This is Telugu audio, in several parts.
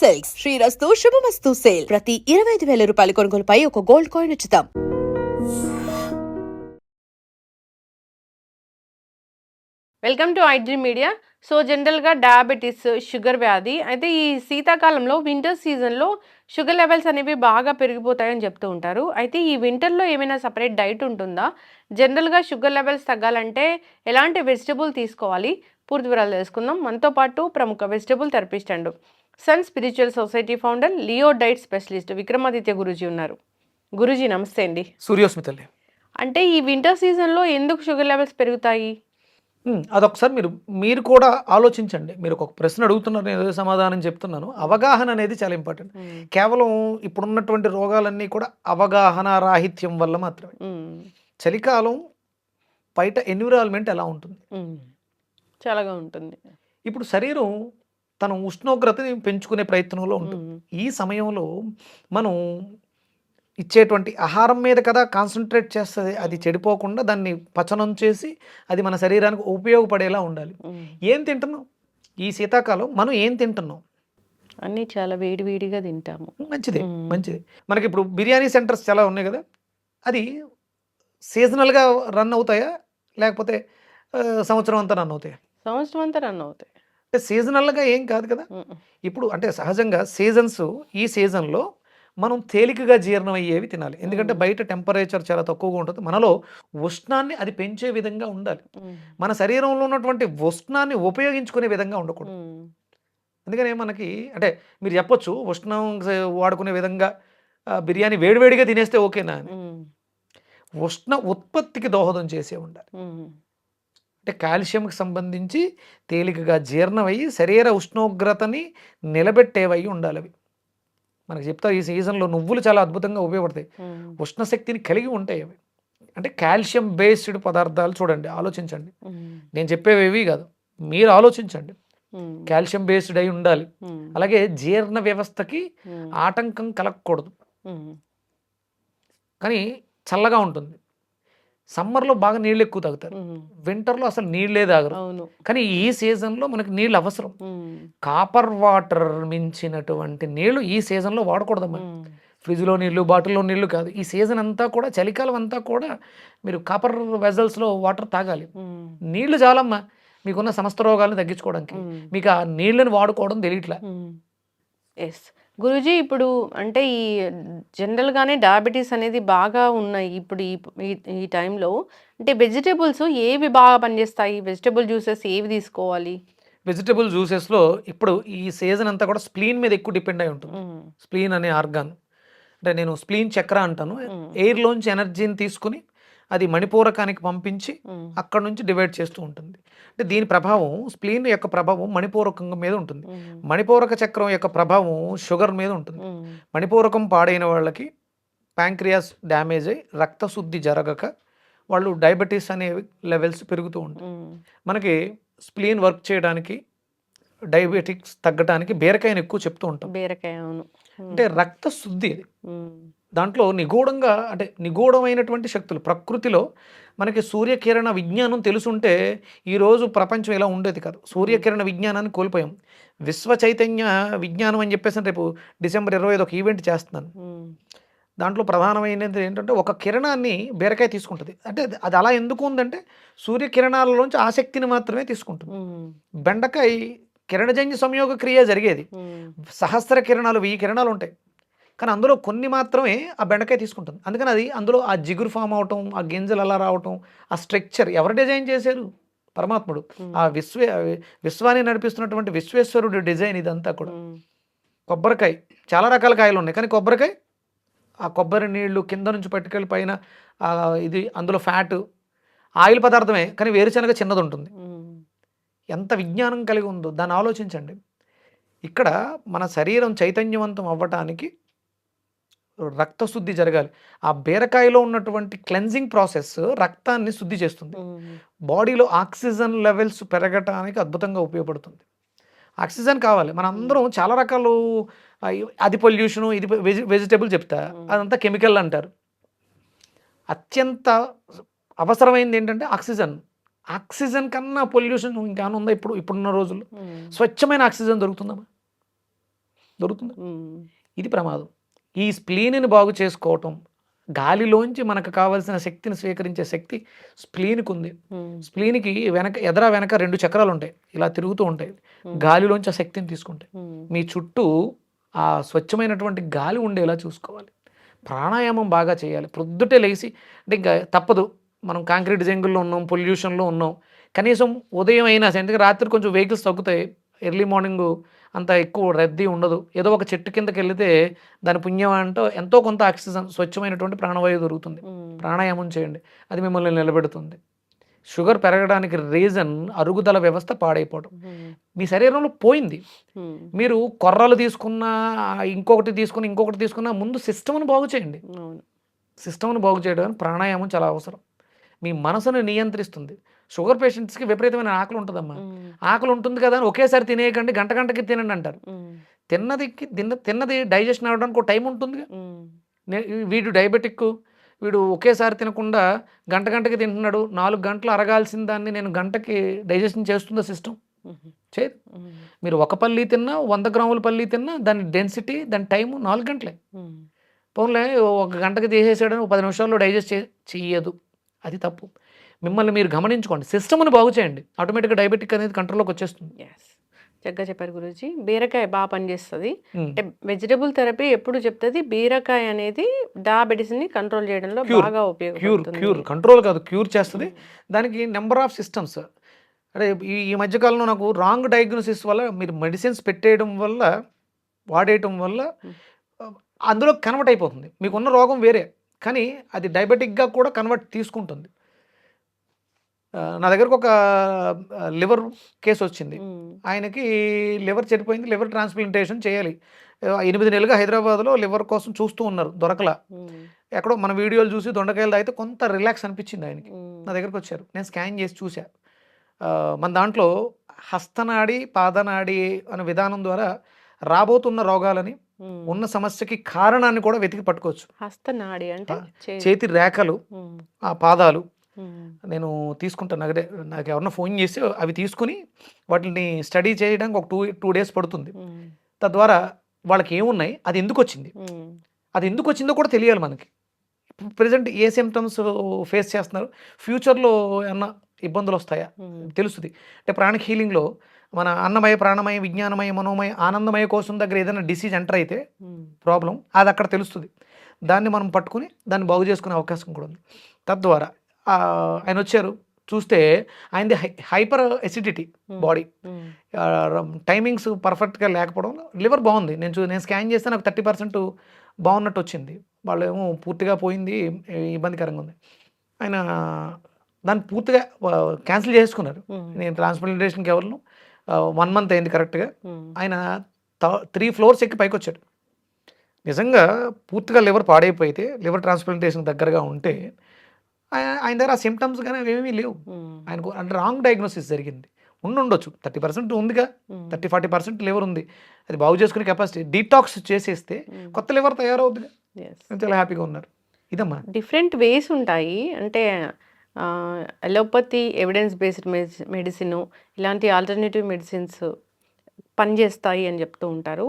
సిల్క్స్ శ్రీరస్తు శుభమస్తు సేల్ ప్రతి ఇరవై ఐదు వేల రూపాయల కొనుగోలుపై ఒక గోల్డ్ కాయిన్ ఉచితం welcome to iDream media so జనరల్గా డయాబెటీస్ షుగర్ వ్యాధి. అయితే ఈ శీతాకాలంలో వింటర్ సీజన్లో షుగర్ లెవెల్స్ అనేవి బాగా పెరిగిపోతాయని చెప్తూ ఉంటారు. అయితే ఈ వింటర్లో ఏమైనా సపరేట్ డైట్ ఉంటుందా? జనరల్గా షుగర్ లెవెల్స్ తగ్గాలంటే ఎలాంటి వెజిటబుల్ తీసుకోవాలి? పూర్తి వివరాలు తెలుసుకుందాం. మనతో పాటు ప్రముఖ vegetable therapist and. Sun spiritual society founder leo diet specialist Vikramaditya Guruji ఉన్నారు. గురూజీ నమస్తే అండి. సూర్యోస్మితల్లి అంటే ఈ వింటర్ సీజన్లో ఎందుకు షుగర్ లెవెల్స్ పెరుగుతాయి? అదొకసారి మీరు మీరు కూడా ఆలోచించండి. మీరు ఒక ప్రశ్న అడుగుతున్నారు నేను ఏదో సమాధానం చెప్తున్నాను. అవగాహన అనేది చాలా ఇంపార్టెంట్ కేవలం ఇప్పుడున్నటువంటి రోగాలన్నీ కూడా అవగాహన రాహిత్యం వల్ల మాత్రమే. చలికాలం బయట ఎన్విరాన్మెంట్ ఎలా ఉంటుంది. చాలాగా ఉంటుంది. ఇప్పుడు శరీరం తన ఉష్ణోగ్రతని పెంచుకునే ప్రయత్నంలో ఉంటుంది. ఈ సమయంలో మనం ఇచ్చేటువంటి ఆహారం మీద కదా కాన్సన్ట్రేట్ చేస్తుంది అది చెడిపోకుండా దాన్ని పచనం చేసి అది మన శరీరానికి ఉపయోగపడేలా ఉండాలి. ఏం తింటున్నాం? ఈ శీతాకాలం మనం ఏం తింటున్నాం? అన్నీ చాలా వేడి వేడిగా తింటాము. మంచిది. మంచిది. మనకి ఇప్పుడు బిర్యానీ సెంటర్స్ చాలా ఉన్నాయి కదా అది సీజనల్గా రన్ అవుతాయా? లేకపోతే సంవత్సరం అంతా రన్ అవుతాయా? సంవత్సరం అంతా రన్ అవుతాయి. అంటే సీజనల్గా ఏం కాదు కదా. ఇప్పుడు అంటే సహజంగా సీజన్స్ ఈ సీజన్లో మనం తేలికగా జీర్ణం అయ్యేవి తినాలి ఎందుకంటే. బయట టెంపరేచర్ చాలా తక్కువగా ఉంటుంది మనలో ఉష్ణాన్ని అది పెంచే విధంగా ఉండాలి. మన శరీరంలో ఉన్నటువంటి ఉష్ణాన్ని ఉపయోగించుకునే విధంగా ఉండకూడదు. అందుకనే మనకి అంటే మీరు చెప్పొచ్చు ఉష్ణం వాడుకునే విధంగా బిర్యానీ వేడివేడిగా తినేస్తే ఓకేనా అని. ఉష్ణ ఉత్పత్తికి దోహదం చేసే ఉండాలి. అంటే కాల్షియంకి సంబంధించి తేలికగా జీర్ణమయ్యి శరీర ఉష్ణోగ్రతని నిలబెట్టేవై ఉండాలి అవి మనకు చెప్తా ఈ సీజన్లో నువ్వులు చాలా అద్భుతంగా ఉపయోగపడతాయి. ఉష్ణశక్తిని కలిగి ఉంటాయి అవి అంటే కాల్షియం బేస్డ్ పదార్థాలు చూడండి ఆలోచించండి. నేను చెప్పేవి ఏవి కాదు మీరు ఆలోచించండి. కాల్షియం బేస్డ్ అయి ఉండాలి. అలాగే జీర్ణ వ్యవస్థకి. ఆటంకం కలగకూడదు. కానీ చల్లగా ఉంటుంది సమ్మర్లో బాగా నీళ్ళు ఎక్కువ తాగుతారు. వింటర్లో అసలు నీళ్ళే తాగరు. కానీ ఈ సీజన్లో మనకి నీళ్ళు అవసరం. కాపర్ వాటర్ మించినటువంటి నీళ్ళు ఈ సీజన్లో వాడకూడదమ్మా. మ్మ్. ఫ్రిడ్జ్లో నీళ్ళు బాటిల్లో నీళ్ళు కాదు. ఈ సీజన్ అంతా కూడా చలికాలం అంతా కూడా మీరు కాపర్ వెజల్స్లో వాటర్ తాగాలి. నీళ్ళు చాలమ్మా. మీకున్న సమస్త రోగాలను తగ్గించుకోవడానికి. మీకు ఆ నీళ్ళని వాడుకోవడం తెలియట్లే. ఎస్ గురూజీ ఇప్పుడు అంటే ఈ జనరల్గానే డయాబెటీస్ అనేది బాగా ఉన్నాయి. ఇప్పుడు ఈ ఈ- టైంలో అంటే వెజిటేబుల్స్ ఏవి బాగా పనిచేస్తాయి? వెజిటేబుల్ జ్యూసెస్ ఏవి తీసుకోవాలి? వెజిటబుల్ జ్యూసెస్లో ఇప్పుడు ఈ సీజన్ అంతా కూడా స్ప్లీన్ మీద ఎక్కువ డిపెండ్ అయి ఉంటుంది. స్ప్లీన్ అనే ఆర్గాన్. అంటే నేను స్ప్లీన్ చక్ర అంటాను. ఎయిర్లోంచి ఎనర్జీని తీసుకుని అది మణిపూరకానికి పంపించి. అక్కడ నుంచి డివైడ్ చేస్తూ ఉంటుంది అంటే దీని ప్రభావం స్ప్లీన్ యొక్క ప్రభావం మణిపూరకం మీద ఉంటుంది. మణిపూరక చక్రం యొక్క ప్రభావం షుగర్ మీద ఉంటుంది. మణిపూరకం పాడైన వాళ్ళకి ప్యాంక్రియాస్ డ్యామేజ్ అయ్యి రక్తశుద్ధి జరగక వాళ్ళు డయాబెటీస్ అనే లెవెల్స్ పెరుగుతూ ఉంటాయి. మనకి స్ప్లీన్ వర్క్ చేయడానికి డయాబెటిక్స్ తగ్గడానికి బీరకాయని ఎక్కువ చెప్తూ ఉంటాం బీరకాయ అవును. అంటే రక్త శుద్ధి అది. దాంట్లో నిగూఢంగా అంటే నిగూఢమైనటువంటి శక్తులు. ప్రకృతిలో మనకి సూర్యకిరణ విజ్ఞానం తెలుసుంటే ఈరోజు ప్రపంచం ఇలా ఉండేది కాదు. సూర్యకిరణ విజ్ఞానాన్ని కోల్పోయాం. విశ్వ చైతన్య విజ్ఞానం అని చెప్పేసి రేపు డిసెంబర్ ఇరవై ఐదు ఒక ఈవెంట్ చేస్తున్నాను. దాంట్లో ప్రధానమైనది ఏంటంటే ఒక కిరణాన్ని బీరకాయ తీసుకుంటుంది. అంటే అది- అలా ఎందుకు ఉందంటే సూర్యకిరణాలలోంచి ఆ శక్తిని మాత్రమే తీసుకుంటుంది. బెండకాయ కిరణజన్య సంయోగ క్రియ జరిగేది. సహస్ర కిరణాలు వెయ్యి కిరణాలు ఉంటాయి. కానీ అందులో కొన్ని మాత్రమే ఆ బెండకాయ తీసుకుంటుంది. అందుకని అది అందులో ఆ జిగురు ఫామ్ అవటం ఆ గింజలు అలా రావటం ఆ స్ట్రక్చర్ ఎవరు డిజైన్ చేశారు? పరమాత్ముడు. ఆ విశ్వ విశ్వాన్ని నడిపిస్తున్నటువంటి విశ్వేశ్వరుడు డిజైన్ ఇదంతా కూడా. కొబ్బరికాయ. చాలా రకాల కాయలు ఉన్నాయి. కానీ కొబ్బరికాయ ఆ కొబ్బరి నీళ్ళు కింద నుంచి పట్టుకెళ్ళి పైన ఇది అందులో ఫ్యాట్ ఆయిల్ పదార్థమే కానీ వేరుశనగ చిన్నది ఉంటుంది. ఎంత విజ్ఞానం కలిగి ఉందో. దాన్ని ఆలోచించండి. ఇక్కడ మన శరీరం చైతన్యవంతం అవ్వటానికి రక్తశుద్ధి జరగాలి. ఆ బీరకాయలో ఉన్నటువంటి క్లెన్జింగ్ ప్రాసెస్ రక్తాన్ని శుద్ధి చేస్తుంది. బాడీలో ఆక్సిజన్ లెవెల్స్ పెరగటానికి అద్భుతంగా ఉపయోగపడుతుంది. ఆక్సిజన్ కావాలి. మన అందరం చాలా రకాలు అది పొల్యూషను ఇది వెజి వెజిటేబుల్ చెప్తా. అదంతా కెమికల్ అంటారు. అత్యంత అవసరమైంది ఏంటంటే ఆక్సిజన్. ఆక్సిజన్ కన్నా పొల్యూషన్ ఇంకేమైనా ఉందా ఇప్పుడు ఇప్పుడున్న రోజుల్లో. స్వచ్ఛమైన ఆక్సిజన్ దొరుకుతుందమ్మా దొరుకుతుంది? ఇది ప్రమాదం. ఈ స్ప్లీన్ని బాగు చేసుకోవటం గాలిలోంచి మనకు కావాల్సిన శక్తిని స్వీకరించే శక్తి స్ప్లీన్కి ఉంది స్ప్లీన్కి వెనక ఎదర వెనక రెండు చక్రాలు ఉంటాయి ఇలా తిరుగుతూ ఉంటాయి. గాలిలోంచి ఆ శక్తిని తీసుకుంటాయి. మీ చుట్టూ ఆ స్వచ్ఛమైనటువంటి గాలి ఉండేలా చూసుకోవాలి. ప్రాణాయామం బాగా చేయాలి. ప్రొద్దుటే లేచి అంటే ఇంకా తప్పదు. మనం కాంక్రీట్ జంగుల్లో ఉన్నాం పొల్యూషన్లో ఉన్నాం. కనీసం ఉదయం అయినా సరే ఎందుకంటే రాత్రి కొంచెం వెహికల్స్ తగ్గుతాయి. ఎర్లీ మార్నింగ్ అంత ఎక్కువ రద్దీ ఉండదు. ఏదో ఒక చెట్టు కిందకి వెళితే దాని పుణ్యం అంటూ ఎంతో కొంత ఆక్సిజన్ స్వచ్ఛమైనటువంటి ప్రాణవాయువు దొరుకుతుంది. ప్రాణాయామం చేయండి. అది మిమ్మల్ని నిలబెడుతుంది. షుగర్ పెరగడానికి రీజన్ అరుగుదల వ్యవస్థ పాడైపోవడం మీ శరీరంలో పోయింది. మీరు కొర్రలు తీసుకున్నా ఇంకొకటి తీసుకుని ఇంకొకటి తీసుకున్నా ముందు సిస్టమ్ను బాగు చేయండి. సిస్టమ్ను బాగు చేయడానికి ప్రాణాయామం చాలా అవసరం. మీ మనసును నియంత్రిస్తుంది. షుగర్ పేషెంట్స్కి విపరీతమైన ఆకలి ఉంటుందమ్మా. ఆకలి ఉంటుంది కదా అని ఒకేసారి తినేయకండి గంట గంటకి తినండి అంటారు. తిన్నది తిన్న తిన్నది డైజెషన్ అవ్వడానికి ఒక టైం ఉంటుంది ఉమ్, నే- వీడు డయాబెటిక్ వీడు ఒకేసారి తినకుండా గంట గంటకి తింటున్నాడు నాలుగు గంటలు అరగాల్సిన దాన్ని నేను గంటకి డైజెషన్ చేస్తుందా సిస్టమ్ చేయదు. మీరు ఒక పల్లి తిన్నా వంద గ్రాముల పల్లి తిన్నా దాని డెన్సిటీ దాని టైము నాలుగు గంటలే. పోన్లే ఒక గంటకి తీసేసాడని ఒక పది నిమిషాల్లో డైజెస్ట్ చే చెయ్యదు అది తప్పు. మిమ్మల్ని మీరు గమనించుకోండి. సిస్టమ్ని బాగు చేయండి. ఆటోమేటిక్గా డయాబెటిక్ అనేది కంట్రోల్లోకి వచ్చేస్తుంది. చక్కగా చెప్పారు గురుజీ. బీరకాయ బాగా పనిచేస్తుంది. అంటే వెజిటబుల్ థెరపీ ఎప్పుడు చెప్తుంది? బీరకాయ అనేది డయాబెటీస్ని కంట్రోల్ చేయడంలో. బాగా క్యూర్ ఉపయోగపడుతుంది. క్యూర్ కంట్రోల్ కాదు. క్యూర్ చేస్తుంది. దానికి నెంబర్ ఆఫ్ సిస్టమ్స్. అంటే ఈ మధ్యకాలంలో నాకు రాంగ్ డయాగ్నోసిస్ వల్ల మీరు మెడిసిన్స్ పెట్టేయడం వల్ల వాడేయటం వల్ల అందులో కన్వర్ట్ అయిపోతుంది. మీకున్న రోగం వేరే. కానీ అది డయాబెటిక్గా కూడా కన్వర్ట్ తీసుకుంటుంది. నా దగ్గరకు ఒక లివర్ కేసు వచ్చింది. ఆయనకి లివర్ చెడిపోయింది లివర్ ట్రాన్స్ప్లాంటేషన్ చేయాలి. ఎనిమిది నెలలుగా హైదరాబాద్లో లివర్ కోసం చూస్తూ ఉన్నారు దొరకలా. ఎక్కడో మన వీడియోలు చూసి దొండకాయలు తాగితే కొంత రిలాక్స్ అనిపించింది ఆయనకి. నా దగ్గరకు వచ్చారు. నేను స్కాన్ చేసి చూసా మన దాంట్లో హస్తనాడి పాదనాడి అనే విధానం ద్వారా రాబోతున్న రోగాలని. ఉన్న సమస్యకి కారణాన్ని కూడా వెతికి పట్టుకోవచ్చు. హస్తనాడి అంటే చేతి. రేఖలు ఆ పాదాలు నేను తీసుకుంటాను అదే నాకు ఎవరన్నా ఫోన్ చేసి అవి తీసుకుని వాటిని స్టడీ చేయడానికి ఒక టూ టూ డేస్ పడుతుంది. తద్వారా వాళ్ళకి ఏమున్నాయి? అది ఎందుకు వచ్చింది అది ఎందుకు వచ్చిందో కూడా తెలియాలి మనకి. ప్రజెంట్ ఏ సిమ్టమ్స్ ఫేస్ చేస్తున్నారు? ఫ్యూచర్లో ఏమన్నా ఇబ్బందులు వస్తాయా? తెలుస్తుంది. అంటే ప్రాణిక్ హీలింగ్లో మన అన్నమయ ప్రాణమయ విజ్ఞానమయ మనోమయ ఆనందమయ కోసం దగ్గర ఏదైనా డిసీజ్ ఎంటర్ అయితే ఉమ్, ప్రాబ్లం అది అక్కడ తెలుస్తుంది. దాన్ని మనం పట్టుకుని దాన్ని బాగు చేసుకునే అవకాశం కూడా ఉంది. తద్వారా ఆయన వచ్చారు. చూస్తే ఆయనది hyper acidity um, body. Um, timings పర్ఫెక్ట్గా లేకపోవడం లివర్ బాగుంది. నేను చూ నేను స్కాన్ చేస్తే నాకు థర్టీ పర్సెంట్ బాగున్నట్టు వచ్చింది. వాళ్ళు ఏమో పూర్తిగా పోయింది ఇబ్బందికరంగా ఉంది. ఆయన దాన్ని పూర్తిగా క్యాన్సిల్ చేసుకున్నారు. నేను ట్రాన్స్ప్లాంటేషన్కి ఎవరు వన్ మంత్ అయింది కరెక్ట్గా ఆయన త్రీ ఫ్లోర్స్ ఎక్కి పైకి వచ్చాడు నిజంగా పూర్తిగా లివర్ పాడైపోయితే లివర్ ట్రాన్స్ప్లాంటేషన్ దగ్గరగా ఉంటే ఆయన దగ్గర ఆ సిమ్టమ్స్ కానీ ఏమీ లేవు. ఆయనకు అంటే రాంగ్ డయాగ్నోసిస్ జరిగింది. ఉండి ఉండొచ్చు థర్టీ పర్సెంట్ ఉందిగా థర్టీ ఫార్టీ పర్సెంట్ లివర్ ఉంది. అది బాగు చేసుకునే కెపాసిటీ డీటాక్స్ చేసేస్తే కొత్త లివర్ తయారవుతుంది చాలా హ్యాపీగా ఉన్నారు. ఇదమ్మా. డిఫరెంట్ వేస్ ఉంటాయి. అంటే allopathy evidence based medi medicine ఇలాంటి ఆల్టర్నేటివ్ మెడిసిన్స్ పనిచేస్తాయి అని చెప్తూ ఉంటారు.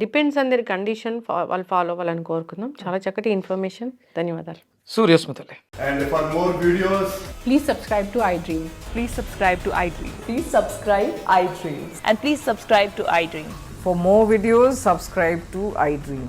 డిపెండ్స్ అందరి కండిషన్ వాళ్ళు ఫాలో అవ్వాలని కోరుకుందాం. చాలా చక్కటి ఇన్ఫర్మేషన్ ధన్యవాదాలు. సూర్యస్మృతలే. Please subscribe to iDream please subscribe to iDream please subscribe iDream and please subscribe to iDream for more videos subscribe to iDream